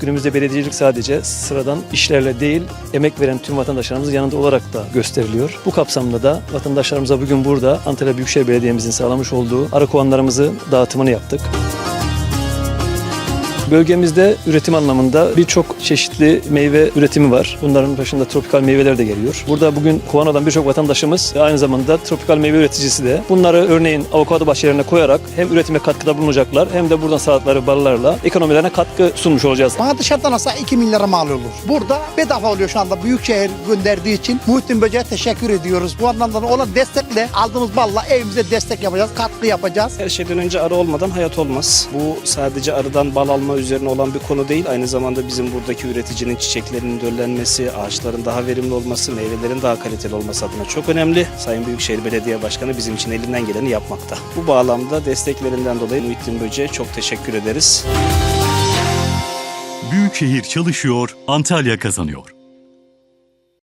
Günümüzde belediyecilik sadece sıradan işlerle değil, emek veren tüm vatandaşlarımızın yanında olarak da gösteriliyor. Bu kapsamda da vatandaşlarımıza bugün burada Antalya Büyükşehir Belediye'mizin sağlamış olduğu arı kovanlarımızı dağıtımını yaptık. Bölgemizde üretim anlamında birçok çeşitli meyve üretimi var. Bunların başında tropikal meyveler de geliyor. Burada bugün kovan olan birçok vatandaşımız aynı zamanda tropikal meyve üreticisi de. Bunları örneğin avokado bahçelerine koyarak hem üretime katkıda bulunacaklar hem de buradan sağladıkları ballarla ekonomilerine katkı sunmuş olacağız. Bana dışarıdan alsa 2 milyara mal olur. Burada bedava oluyor şu anda Büyükşehir gönderdiği için. Muhittin Böce'ye teşekkür ediyoruz. Bu anlamda da ona destekle aldığımız balla evimize destek yapacağız, katkı yapacağız. Her şeyden önce arı olmadan hayat olmaz. Bu sadece arıdan bal alma üzerine olan bir konu değil. Aynı zamanda bizim buradaki üreticinin çiçeklerinin döllenmesi, ağaçların daha verimli olması, meyvelerin daha kaliteli olması adına çok önemli. Sayın Büyükşehir Belediye Başkanı bizim için elinden geleni yapmakta. Bu bağlamda desteklerinden dolayı Muhittin Böce'ye çok teşekkür ederiz. Büyükşehir çalışıyor, Antalya kazanıyor.